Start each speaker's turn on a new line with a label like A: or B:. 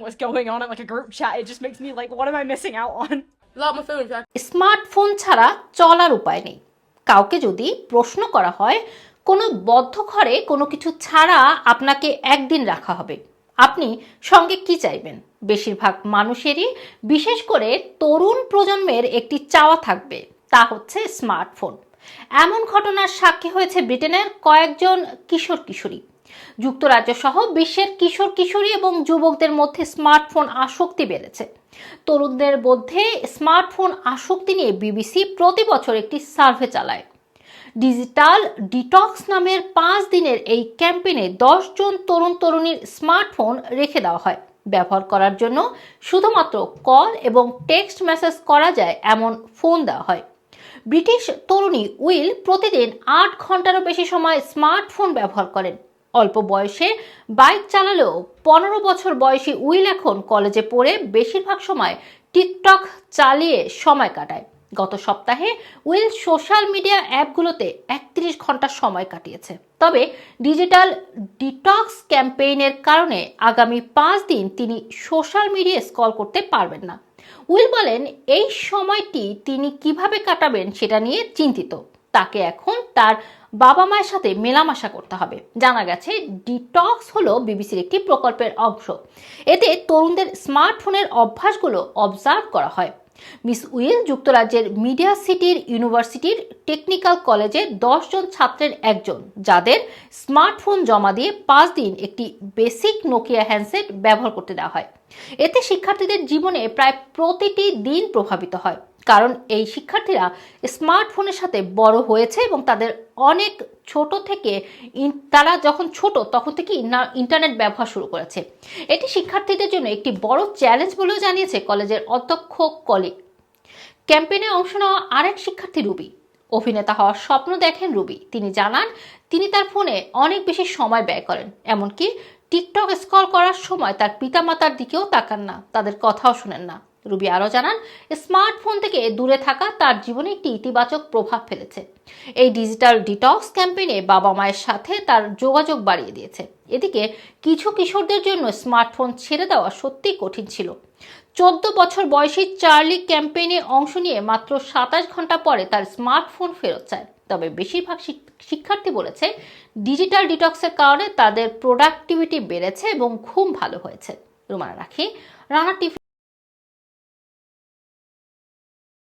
A: what's going on in like a group chat. It just makes me like, what am I missing out on?
B: Like my phone jack.
C: Smartphone ছাড়া চলার উপায় নেই কাউকে যদি প্রশ্ন করা হয় কোনো বদ্ধ ঘরে কোনো কিছু ছাড়া আপনাকে একদিন রাখা হবে আপনি সঙ্গে কি চাইবেন বেশিরভাগ মানুষেরই বিশেষ করে তরুণ প্রজন্মের একটি চাওয়া থাকবে তা হচ্ছে স্মার্টফোন এমন ঘটনার সাক্ষী হয়েছে ব্রিটেনের কয়েকজন কিশোর কিশোরী যুক্তরাজ্য সহ বিশ্বের কিশোর কিশোরী এবং যুবকদের মধ্যে স্মার্টফোন আসক্তি বেড়েছে। তরুণদের মধ্যে স্মার্টফোন আসক্তি নিয়ে বিবিসি প্রতি বছর একটি সার্ভে চালায়। ডিজিটাল ডিটক্স নামের পাঁচ দিনের এই ক্যাম্পেইনে দশ জন তরুণ তরুণীর স্মার্টফোন রেখে দেওয়া হয়। ব্যবহার করার জন্য শুধুমাত্র কল এবং টেক্সট মেসেজ করা যায় এমন ফোন দেওয়া হয়। ব্রিটিশ তরুণী উইল প্রতিদিন আট ঘন্টারও বেশি সময় স্মার্টফোন ব্যবহার করেন। অল্প বয়সে। বাইক চালালেও পনেরো বছর বয়সী উইল এখন কলেজে পড়ে বেশিরভাগ সময় টিকটক চালিয়ে সময় কাটায়। গত সপ্তাহে উইল সোশ্যাল মিডিয়া অ্যাপগুলোতে একত্রিশ ঘণ্টা সময় কাটিয়েছে। তবে ডিজিটাল ডিটক্স ক্যাম্পেইনের কারণে আগামী পাঁচ দিন তিনি সোশ্যাল মিডিয়া স্কল করতে পারবেন না। উইল বলেন, এই সময়টি তিনি কীভাবে কাটাবেন সেটা নিয়ে চিন্তিত। তাকে এখন তার বাবা মায়ের সাথে মেলামেশা করতে হবে। জানা গেছে ডিটক্স হলো বিবিসির একটি প্রকল্পের অংশ। এতে তরুণদের স্মার্টফোনের অভ্যাসগুলো অবজার্ভ করা হয়। মিস উইল যুক্তরাজ্যের মিডিয়া সিটির ইউনিভার্সিটির টেকনিক্যাল কলেজে জন ছাত্রের একজন, যাদের স্মার্টফোন জমা দিয়ে পাঁচ দিন একটি বেসিক নোকিয়া হ্যান্ডসেট ব্যবহার করতে দেওয়া হয়। এতে শিক্ষার্থীদের জীবনে প্রায় প্রতিটি দিন প্রভাবিত হয়। কারণ এই শিক্ষার্থীরা স্মার্টফোনের সাথে বড় হয়েছে এবং তাদের অনেক ছোট থেকে তারা যখন ছোট তখন থেকে ইন্টারনেট ব্যবহার শুরু করেছে। এটি শিক্ষার্থীদের জন্য একটি বড় চ্যালেঞ্জ বলেও জানিয়েছে কলেজের অধ্যক্ষ কলিগ ক্যাম্পেইনে অংশ নেওয়া আরেক শিক্ষার্থী রুবি। অভিনেতা হওয়ার স্বপ্ন দেখেন রুবি। তিনি জানান, তিনি তার ফোনে অনেক বেশি সময় ব্যয় করেন, এমনকি টিকটক স্ক্রল করার সময় তার পিতামাতার দিকেও তাকান না, তাদের কথাও শোনেন না। রুবি আরও জানান, স্মার্টফোন থেকে দূরে থাকা তার জীবনে একটি ইতিবাচক প্রভাব ফেলেছে। এই ডিজিটাল ডিটক্স ক্যাম্পেইনে বাবা মায়ের সাথে তার যোগাযোগ বাড়িয়ে দিয়েছে। এদিকে কিছু কিশোরদের জন্য স্মার্টফোন ছেড়ে দেওয়া সত্যিই কঠিন ছিল। চোদ্দ বছর বয়সী চার্লি ক্যাম্পেইনে অংশ নিয়ে মাত্র সাতাশ ঘণ্টা পরে তার স্মার্টফোন ফেরত চায়। তবে বেশিরভাগ শিক- শিক্ষার্থী বলেছে, ডিজিটাল ডিটক্সের কারণে তাদের প্রোডাক্টিভিটি বেড়েছে এবং ঘুম ভালো হয়েছে। রুমানা রাখি, রানা টিভি।